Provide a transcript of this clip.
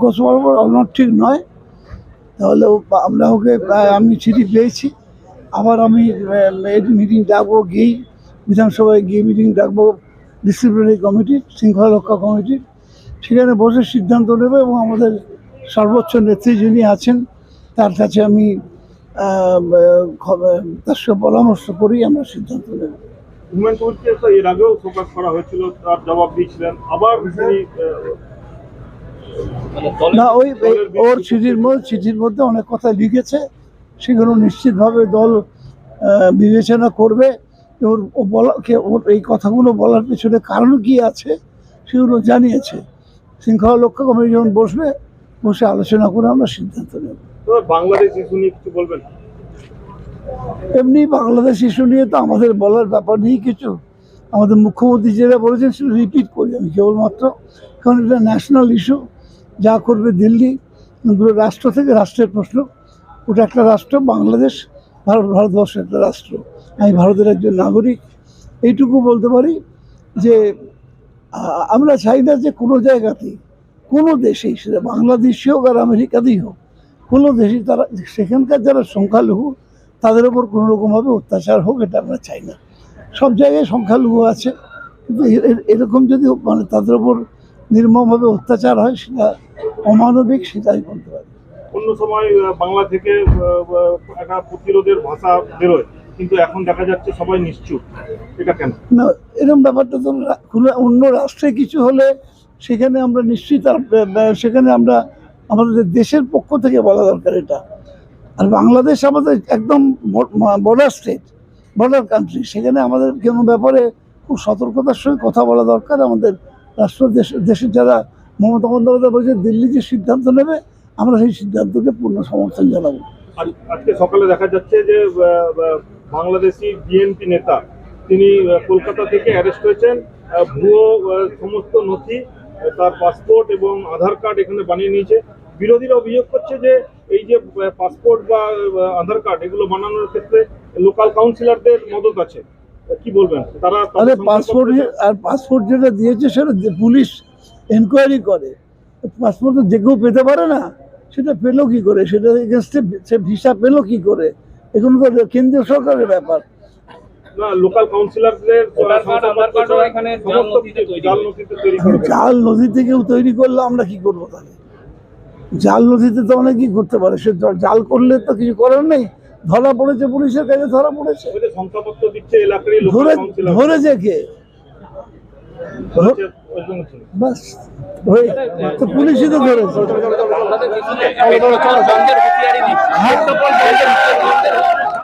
গোসবার অনর ঠিক নয়। তাহলে আমরা ওকে আমি চিঠি পেয়েছি। আবার আমি মিটিং ডাকবো, গিয়েই বিধানসভায় গিয়ে মিটিং ডাকবো ডিসিপ্লিনারি কমিটির শৃঙ্খলা রক্ষা কমিটির সেখানে বসে সিদ্ধান্ত নেবে এবং আমাদের সর্বোচ্চ নেত্রী যিনি আছেন তার কাছে আমি তার সঙ্গে পরামর্শ করেই আমরা সিদ্ধান্ত নেব। হুমায়ুন কবিরকে তো এর আগেও প্রকাশ করা হয়েছিল তার জবাব দিয়েছিলেন। আবার না ওই ওর চিঠির মধ্যে চিঠির মধ্যে অনেক কথা লিখেছে সেগুলো নিশ্চিতভাবে দল বিবেচনা করবে। ওর ও বলা কে- ওর এই কথাগুলো বলার পেছনে কারণ কি আছে সেগুলো জানিয়েছে। শৃঙ্খলা লক্ষ্য কমিটি যখন বসবে বসে আলোচনা করে আমরা সিদ্ধান্ত নেব। বাংলাদেশ ইস্যু নিয়ে কিছু বলবেন? এমনি বাংলাদেশ ইস্যু নিয়ে তো আমাদের বলার ব্যাপার নেই কিছু। আমাদের মুখ্যমন্ত্রী যেটা বলেছেন সেটা রিপিট করি আমি কেবলমাত্র। কারণ এটা ন্যাশনাল ইস্যু যা করবে দিল্লি পুরো রাষ্ট্র থেকে রাষ্ট্রের প্রশ্ন। ওটা একটা রাষ্ট্র বাংলাদেশ ভারত ভারতবর্ষ একটা রাষ্ট্র। আমি ভারতের একজন নাগরিক। এইটুকু বলতে পারি যে আমরা চাই না যে কোনো জায়গাতেই কোনো দেশেই সেটা বাংলাদেশই হোক আর আমেরিকাতেই হোক কোনো দেশেই তারা সেখানকার যারা সংখ্যালঘু তাদের ওপর কোনো রকমভাবে অত্যাচার হোক এটা আমরা চাই না। সব জায়গায় সংখ্যালঘু আছে কিন্তু এরকম যদি মানে তাদের ওপর নির্মমভাবে অত্যাচার হয় সেটা অমানবিক সেটাই বলতে পারি। অন্য সময় বাংলা থেকে একটা প্রতিরোধের ভাষা বেরোয় কিন্তু এখন দেখা যাচ্ছে সবাই নিশ্চুপ। এটা কেন? না এরকম ব্যাপারটা তো কোনো অন্য রাষ্ট্রে কিছু হলে সেখানে আমরা নিশ্চিত সেখানে আমরা আমাদের দেশের পক্ষ থেকে বলা দরকার এটা। আর বাংলাদেশ আমাদের একদম বর্ডার স্টেট বর্ডার কান্ট্রি সেখানে আমাদের কোনো ব্যাপারে খুব সতর্কতার সঙ্গে কথা বলা দরকার। আমাদের রাষ্ট্র দেশ, দেশের যারা মমতা বন্দ্যোপাধ্যায় বলছে, দিল্লি যে সিদ্ধান্ত নেবে, আমরা সেই সিদ্ধান্তকে পূর্ণ সমর্থন জানাব। আজ- আজকে সকালে দেখা যাচ্ছে যে বাংলাদেশি বিএনপি নেতা, তিনি কলকাতা থেকে অ্যারেস্ট হয়েছেন। ভুয়ো সমস্ত নথি তার পাসপোর্ট এবং আধার কার্ড এখানে বানিয়ে নিয়েছে। বিরোধীরা অভিযোগ করছে যে এই যে পাসপোর্ট বা আধার কার্ড এগুলো বানানোর ক্ষেত্রে লোকাল কাউন্সিলরদের মদত আছে। কি বলবেন? তারা আরে পাসপোর্ট আর পাসপোর্ট যেটা দিয়েছে সেটা পুলিশ এনকোয়ারি করে। পাসপোর্ট তো যে কেউ পেতে পারে না সেটা পেল কি করে? সেটা সে ভিসা পেল কি করে? এগুলো তো কেন্দ্রীয় সরকারের ব্যাপার। লোকাল কাউন্সিলরদের জাল নথিতে তৈরি জাল করে। নথিতে তৈরি নদীতে কেউ তৈরি করলে আমরা কি করব তাহলে? জাল নদীতে তো অনেকেই করতে পারে? সে জাল করলে তো কিছু করার নেই। ধরা পড়েছে পুলিশের কাছে ধরা পড়েছে। ধরেছে কে। বাস তো পুলিশই তো ধরেছে।